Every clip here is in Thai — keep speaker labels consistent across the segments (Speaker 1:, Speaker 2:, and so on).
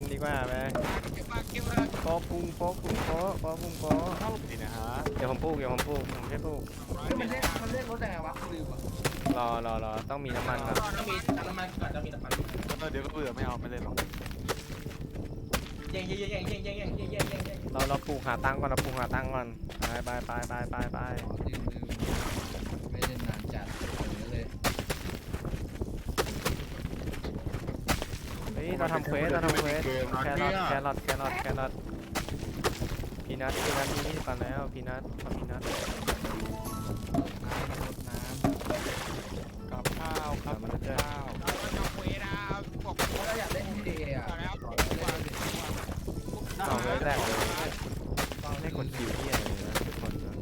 Speaker 1: ดีกว่าไหม
Speaker 2: เก็บมาเก็บมา
Speaker 1: โป๊ะปุ้งโป๊ะปุ้งโป๊ะโป๊ะปุ้งโป๊ะ
Speaker 3: เข้าสินะฮะ
Speaker 1: เดี๋ยวผมปลูกเดี๋ยวผมปลูกผมแค่ปลูก
Speaker 4: เฮ้ยมันเล่นมันเล่นรถยังไงวะกูลืมอะ
Speaker 1: รอรอรอต้องมีน้ำมันก่อน
Speaker 5: ต้องมีน้ำมันก่อนต้องมีน้ำมัน
Speaker 3: เออเดี๋ยวก็เบื่อไม่เอาไม่เล่นหรอก
Speaker 5: แย่งแย่งแย่งแย่งแย่งแย่งแย่งแย่งแย่งแย่ง
Speaker 1: เราเราปลูกหาตังค์ก่อนเราปลูกหาตังค์ก่อนไปไปไปไปไปไป
Speaker 4: อ๋อลืมลืมไม่เล่นนานจัดเหลือเลย
Speaker 1: เฮ้ยเราทำเควสเราทำเควสแครอทแครอทแครอทแครอทพีนัทพีนัทมีนี่ก่อนแล้วพีนัททำพีนัท
Speaker 4: น้ำรดน้ำ
Speaker 3: กับข้าวครับกับข้าว
Speaker 2: เราก็จะเวลาบอก
Speaker 4: เราอยากเล่นทีเดย์อะ
Speaker 2: ต่อแล้ว
Speaker 4: ขอ
Speaker 2: ตัว
Speaker 4: เล่น
Speaker 1: เอาไว้แรกเลยให้คนคิวเที่ยเลยนะทุกคนนะ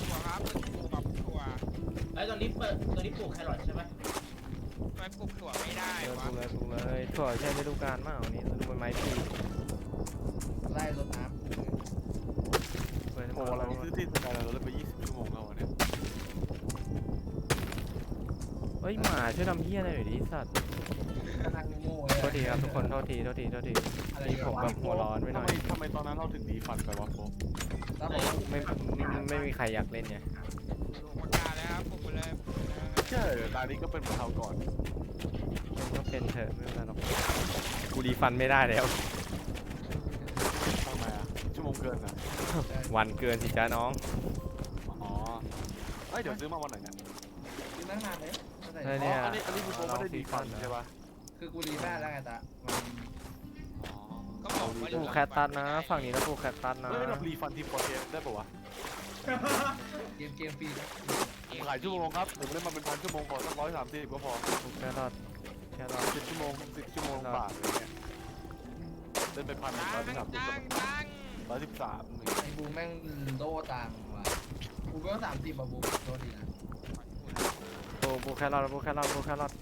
Speaker 2: ตัวครับปลูกกับถั่ว
Speaker 5: ไอ้ตอนนี้เปิดตอนนี้ปลูกแครอทใช่ไหม
Speaker 2: ทำไมปลูกถั่วไม่ได้
Speaker 1: เออป
Speaker 2: วะ
Speaker 1: ลูกเลยปลูกเลยถั่วใช่ฤดูกาลมากนี่ฤดูใบไม้ผลิ
Speaker 4: ไล่รดน้
Speaker 1: เปิดให้หม
Speaker 3: โอ้
Speaker 1: ด
Speaker 3: เรา
Speaker 1: แล้ว
Speaker 3: ซื้อที่สกายเราเล่นไป20ชั่วโมงแล้วเนี่ย
Speaker 1: เฮ้ยหมาช่วยทำเหี้ยอะไรหน่อยดิสัตว์ำ
Speaker 4: กำลังโง่เลย
Speaker 1: โทษทีครับทุกคนโทษทีโทษทีโทษที
Speaker 4: อะไร
Speaker 1: นี่ผมแบบหัวร้อนไปหน่อย
Speaker 3: ทำไมทำไมตอนนั้นเราถึงดีฟันไปวะโฟก
Speaker 4: แล้วผม
Speaker 1: ไม่ไม่ไม่มีใครอยากเล่นไง
Speaker 2: ปลูกมะกาแล้วครับปลูกไปเลยปลู กไปเลย
Speaker 3: เชื่อตานี้ก็เป็นเหมือนคราวก่อน
Speaker 1: มันก็เป็นเถอะไม่เป็นไรหรอกกูรีฟันไม่ได้แล้ว
Speaker 3: ทำไมอะ ชั่วโมงเกินนะ
Speaker 1: วันเกินสิจ้าน้อง
Speaker 3: อ๋อเอ้ยเดี๋ยวซื้อมาวันไหนเนี่ย
Speaker 4: กินตั้งนานเลยตั้งแต่
Speaker 1: เออ
Speaker 3: อ๋
Speaker 1: เนี่
Speaker 3: อยอันนี้อันนี้คือโฟกไม่ได้ดีฟันใช่ปะ
Speaker 4: คือกูรีแม่แล้วไงตามัน
Speaker 3: อ๋อ
Speaker 2: ก็บอกว่า
Speaker 1: ปลูกแคตตัสนะ ฝั่งนี้นะปลูกแคตตัสนะ
Speaker 3: เฮ้ยเรารีฟันทีมโปรเทสได้ปะวะ
Speaker 4: เกมเกมฟรีนะ
Speaker 3: ผมขายชั่วโมงครับผมเล่นมาเป็นพันชั่วโมงขอสักร้อยสามสิบก็พอ
Speaker 1: แครอทแครอท
Speaker 3: สิบชั่วโมงสิบชั่วโมงบาทเลยเนี่ยเล่นไปพันหนึ่งร้อยสามสิบร้อยสิบสาม
Speaker 4: ไอ้บูแม่งโดตังว่ะกูก็สามสิบอะบูโทษทีนะ
Speaker 1: ปลูกปลูแครอทปลูแครอทปลูแครอท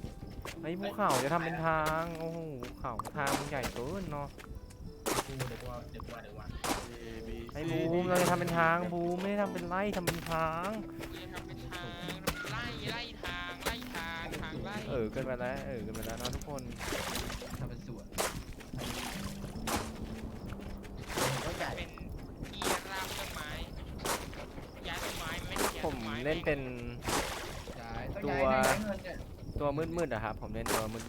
Speaker 1: ไอ้ภูเขาจะทำเป็นทาง โอ้โหภูเขาทางมันใหญ่เกินเนาะ
Speaker 5: กูเดี๋ยวกูเดี๋ยวกูเดี๋ยวกู
Speaker 1: ไอ้บูมเราจะทำเป็นทางบูมไม่ได้ทำเป็นไร่ทำเป็นทาง ออเกินไปแล้วเออเกินไปแล้วนะทุกคน
Speaker 4: ทำเป็นสวนก็ใหญ่
Speaker 2: เป็นที่ราบต้นไม้ย้ายต้นไม้ไม่ได้ย้าย
Speaker 1: ผ
Speaker 2: ต้
Speaker 1: ม
Speaker 2: นไม้
Speaker 1: เล่นเป็น
Speaker 4: ย้ายต้องย้ายได้เงินเนี่ย
Speaker 1: ตัวมืดๆอะครับผมเล่นตัวมืด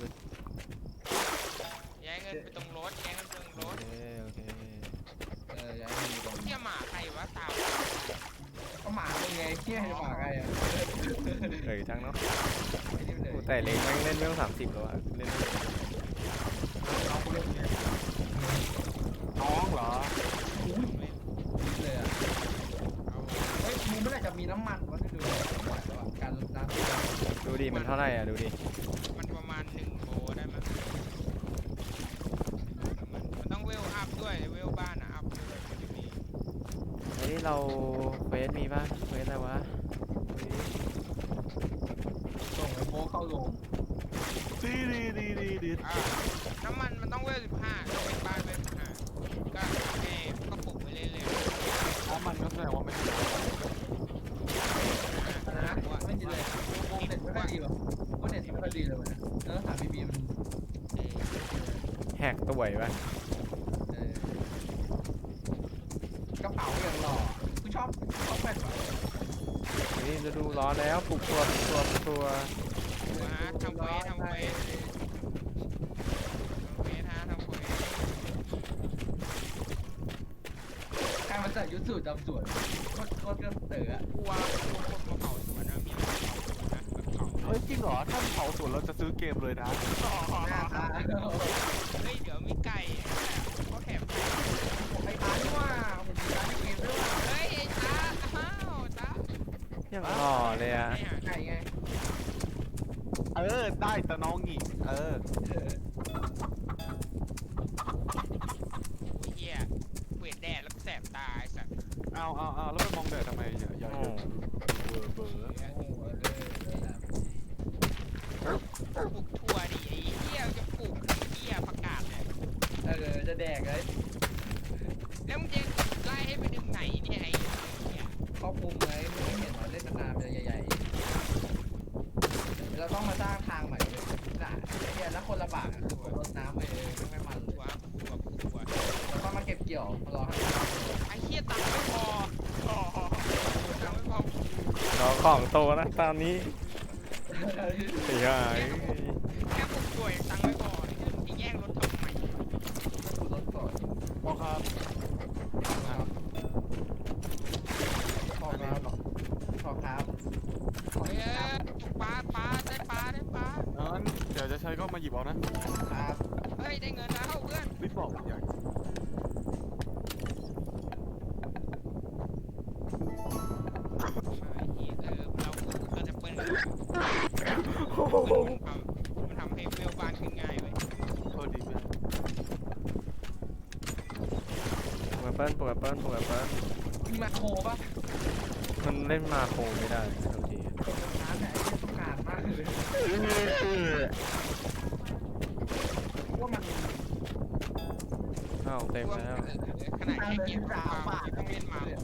Speaker 2: ย้ายเงินไปตรงรถย้ายเงินไปตรง
Speaker 1: ๆ
Speaker 2: ร
Speaker 1: โอ
Speaker 2: ถ
Speaker 1: เคโอเค
Speaker 4: เออย้ายเงินอยู่ตรง
Speaker 2: เที่ยหมาใครวะตาม
Speaker 4: ก็ หมาเป็นไงเที่ยให้หมาไงอะ
Speaker 1: เออจังเนาะ
Speaker 4: ไอ้นี่มันเลย
Speaker 1: โอ้แต่เล็กแม่งเล่นเรื่องสามสิบแล้วอะเล่น
Speaker 4: น้องกูเล่นเนี่ย
Speaker 3: น้องเหรอ
Speaker 4: เลยอะ
Speaker 2: เอา
Speaker 4: เฮ้ยมึงเมื่อไหร่จะมีน้ำมันวะที่ดูการรดน้ำ
Speaker 1: ดูดิมันเท่าไหร่อะดูดิ
Speaker 2: มันประมาณหนึ่งโบได้มั้ยมันมันต้องเวลอัพด้วยเวลบ้านอะอัพด้วยมันจะมี
Speaker 1: เฮ้ยเราเฟสมีป่ะเฟสอะไรวะดูดิ
Speaker 4: ส่งไอ้โมเข้าลง
Speaker 3: ดีดีดีดีดี
Speaker 2: อ่าน้ำมันมันต้องเวลสิบห้าต้องเป็นบ้านเวลสิบห้าก็แค่ก็ปลูกไปเรื่อย
Speaker 3: น้ำมันก็แสดงว่าไม่ใช่น้ำมัน
Speaker 2: ๆ
Speaker 4: นะไม่ดีเลยโมเน็ตไม่ค่อยดีว่ะโมเน็ตไม่ค่อยดีเลยว่ะแล้วถามบีบีมัน
Speaker 1: แหกตัวไว้ป่ะ
Speaker 4: เออกระเป๋าอย่างหล่อกูชอบชอบแฟนว่ะ
Speaker 1: นี่จะดูร้อนแล้วปลุกตัวปลุกตัวปลุกตัว
Speaker 2: มาทำเควสทำเควสทำเควสฮะทำเควส
Speaker 4: ใครมันใส่ยุทธสูตรจำสวนโคตรโคตรก็เต๋ออะ
Speaker 2: กลัวกลัวคนมาเผาสวนนะมีอะไรเผาสวนนะแบบเผา
Speaker 3: เฮ้ยจริงเหรอถ้าเผาสวนเราจะซื้อเกมเลยนะ
Speaker 4: หน้าตา
Speaker 2: เฮ้ยเดี๋ยวมีไก่ก็แถมไก่
Speaker 4: ไอ้ตาที่ว่าผมมีร้านเกมด้วยว่ะ
Speaker 2: เฮ้ยไอ้ตาอ้าวตา
Speaker 1: ยังหล่อเลยอะ
Speaker 2: ไม่หา
Speaker 4: ไก่ไง
Speaker 3: เออ ได้แต่น้องหงิกเออ
Speaker 4: เออ
Speaker 2: โอ้ยเหี้ยเวทแดดแล้วก็แสบตาไอ้สัตว์
Speaker 3: เอาเอาเอาแล้วไปมองแดดทำไมอย่าอย่า
Speaker 1: โอ้
Speaker 3: เบอร์เบอร์
Speaker 4: โอ้โหเออ
Speaker 2: ปลูกถั่วดิไอ้เหี้ยจะปลูกไอ้เหี้ยผักกาดเนี่ย
Speaker 4: เออจะแดกเลย ตังค์ไม่
Speaker 2: พออ๋อตังค์ไม่พอ
Speaker 1: รอของโตนะตอนนี้เสียหาย
Speaker 2: แค่ผมป่วยตังค์ไม่พอนี่คือมึงจะแย่งรถทำไม
Speaker 4: ดูรถก่อน
Speaker 3: พอครับ
Speaker 4: ขอครับขอครับ
Speaker 2: เอ้ยปลาปลาได้ปลาได้ปลา
Speaker 3: งั้นเดี๋ยวจะใช้ก็มาหยิบเอานะ
Speaker 4: ครับ
Speaker 2: เฮ้ยได้เงินแล้วเพื่อน
Speaker 3: รีบบอกอย่าง
Speaker 2: มันทำให้เวลบ้านขึ้นง่ายเว้ย
Speaker 3: โทษดีเพื่อน
Speaker 1: ปลูกปเปิ้ลปลูกปเปิ้ลปลูกปเปิ้ล
Speaker 4: มีมาโคปะ
Speaker 1: มันเล่นมาโคไม่ได้บางที
Speaker 4: ร้านไหนต้องการมากเลยว่ามัน
Speaker 1: อ้าวเต็มแล้ว
Speaker 2: ขนาดแค่ก็บปลาต้องเล่นมาเลย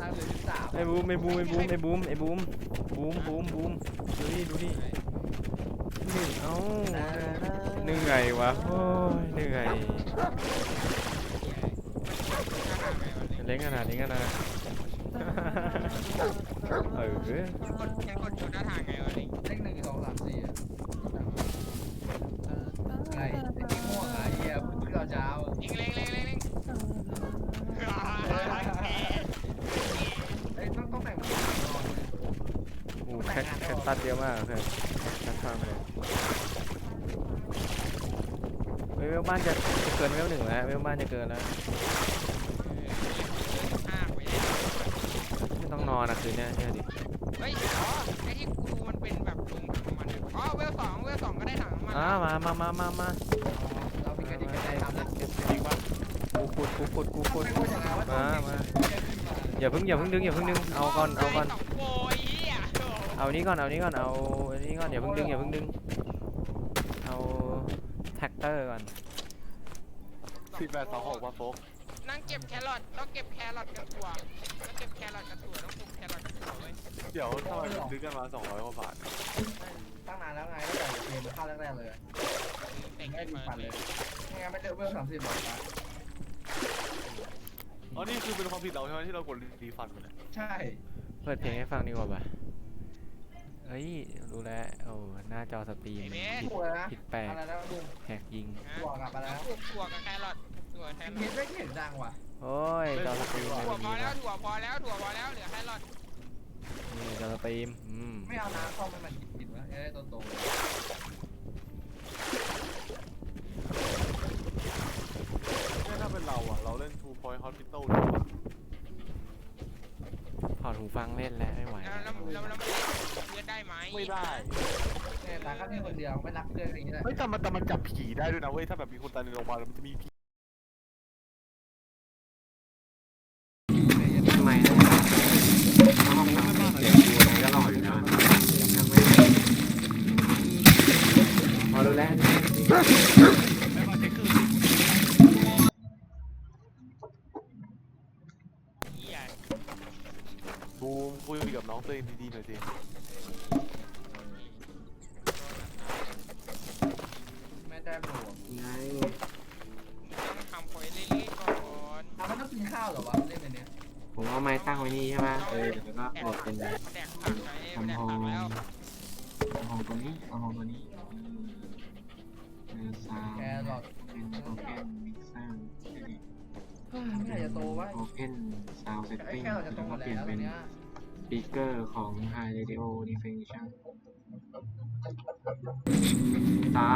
Speaker 4: ตั้งเลยสาม
Speaker 1: ไอ้บูมไอ้บูมไอ้บูมไอ้บูมไอ้บูมบูมบูมบูมดูนี่ดูนี่ เอ้าเหนื่อยวะโอ้ยเหนื่อยเล่นขนาดนี้กันนะเออ
Speaker 2: กดแค่กดจุดหน้าทางไงวะนี่
Speaker 4: เลขหนึ่งสองสามสี่อะไอ้ไอ้ที่ม่วงอะไอ้เหี้ยที่เราเช้าอะ
Speaker 2: ยิงเล็งเล็งเล็งเล็ง
Speaker 4: ไอ้ยต้องต้องแต่งตัวก่อนเลย
Speaker 1: โอ้แคทแคทตัดเยอะมากเพื่อนแคทตัดเลยเฮ้ยเวลบ้านจะจะเกินเวลหนึ่งแล้วเวลบ้านจะเกินแล้วไม่ต้องนอนนะคืนเนี้ยเชื่อดิ
Speaker 2: เฮ้ยอ๋อไอ้ที่กูดูมันเป็นแบบลงถังน้ำมันเนี่ยอ๋อเวลสองเวลสองก็ได้ถังน้ำมัน
Speaker 1: อ่ามามามามามา
Speaker 4: เรามีกระดิ่งกระดิ่งทำนะ
Speaker 1: เก็บจริงป่ะกูขุดกูขุดกูขุด
Speaker 4: ไม่พูดอย่างนั้นว่าต้อง
Speaker 1: มามา
Speaker 4: เก็บขึ้นมา
Speaker 1: อย่าเพิ่งอย่าเพิ่งดึงอย่าเพิ่งดึงเอาก่อนเอาก่อน
Speaker 2: สองโวยเหี้ย
Speaker 1: เอานี้ก่อนเอานี้ก่อนเอาอันนี้ก่อนอย่าเพิ่งดึงอย่าเพิ่งดึงเอาแท็ก เตอร์ก่อน
Speaker 3: สิบแปดสองหกมาโฟก
Speaker 2: นั่งเก็บแครอทต้องเก็บแครอทกับถั่วต้องเก็บแครอทกับถั่วต้องปลูกแครอทกับถั่วเว้ย
Speaker 3: เดี๋ยวทำไมมันซื้อกันมาสองร้อยกว่าบาท
Speaker 4: ตั้งนานแล้วไงตั้งแต่เกมเข้าแรกๆเลย
Speaker 2: เด็ก
Speaker 4: ไม่
Speaker 2: ขึ้น
Speaker 4: มี
Speaker 2: มา
Speaker 4: ฟันเลยไม่งั้นไม่เจอเวลสามสิบหรอกนะ
Speaker 3: อ๋อนี่คือเป็นความผิดเราใช่ไหมที่เรากดรีฟันไปเลย
Speaker 4: ใช่
Speaker 1: เปิดเพลงให้ฟังดีกว่าป่ะ เฮ้ยรู้แล้วโอ้หน้าจอสตรีมผิด
Speaker 4: ตัวนะ
Speaker 1: ผิดแปลก
Speaker 4: อะไรนะดู
Speaker 1: แหกยิง
Speaker 4: ตัวกลับมาแล้ว
Speaker 2: ปลูกถั่วกับแครอทถั่วแครอ
Speaker 4: เห็น
Speaker 2: ท
Speaker 4: ไม่เห็นดังว่ะ
Speaker 1: โอ้ยจอสตรีมอะไร
Speaker 2: ถั่ว
Speaker 1: แบบ
Speaker 2: พอ
Speaker 1: นี้
Speaker 2: แล้ว
Speaker 1: วะ
Speaker 2: ถั่วพอแล้วถั่วพอแล้วเหลือแครอท
Speaker 1: นี่จอสตรีมอืม
Speaker 4: ไม่เอาน้ำเข้ามันมันกินๆวะเอ้ยโต
Speaker 3: เนี่ยถ้าเป็นเราอะ เราเล่น Two Point Hospital
Speaker 1: ถอ ดหูฟังเล่นแล้วไม่ไหว
Speaker 2: แล้วแล้วแล้วแล้วมันเล่นเพื่อนได้ไหม
Speaker 3: ไม่ได้
Speaker 4: ๆเนี่ยตาก็มีคนเดียวไม่รักเพื่อนอย่างนี้แหละ
Speaker 3: เฮ้ยแต่มันแต่มันจับผีได้ด้วยนะเว้ยถ้าแบบมีคนตายในโรงพยาบาลแล้วมันจะมีผี
Speaker 6: ทำไมได้ห้องน้ำเสียงกูอะไรก็หลอนนะพอรู้แล้ว
Speaker 3: คุยกับน้องตัวเองดีๆหน่อยสิ
Speaker 4: ไม่ได้หมวก
Speaker 6: ไง
Speaker 2: มึงต้องทำไปเรื่อยๆก่อน
Speaker 4: เอามันต้องกินข้าวเหรอวะเล่นในเนี้ย
Speaker 6: ผมเอาไม้ตั้งไว้นี่ใช่ไหมเออแล้วก็เปิดเป็น
Speaker 2: แดกผักไปแดกผักแล้ว
Speaker 6: เอาห้องตัวนี้เอาห้องตัวนี้เออซาว
Speaker 4: แครอท
Speaker 6: เป็นโอเพนมิกซ่า
Speaker 4: ไม่อยากจะโตวะ
Speaker 6: โอเพนซาวเซต
Speaker 4: ไอ้
Speaker 6: ติ้ง
Speaker 4: แค่เราจะโต
Speaker 6: แล้ว
Speaker 4: หม
Speaker 6: ก็
Speaker 4: ด
Speaker 6: เปลี่ยน
Speaker 4: แล้วต
Speaker 6: เป็
Speaker 4: อน
Speaker 6: น
Speaker 4: เนี้ย
Speaker 6: ส ปีกเกอร์ของ High Radio Definition ตา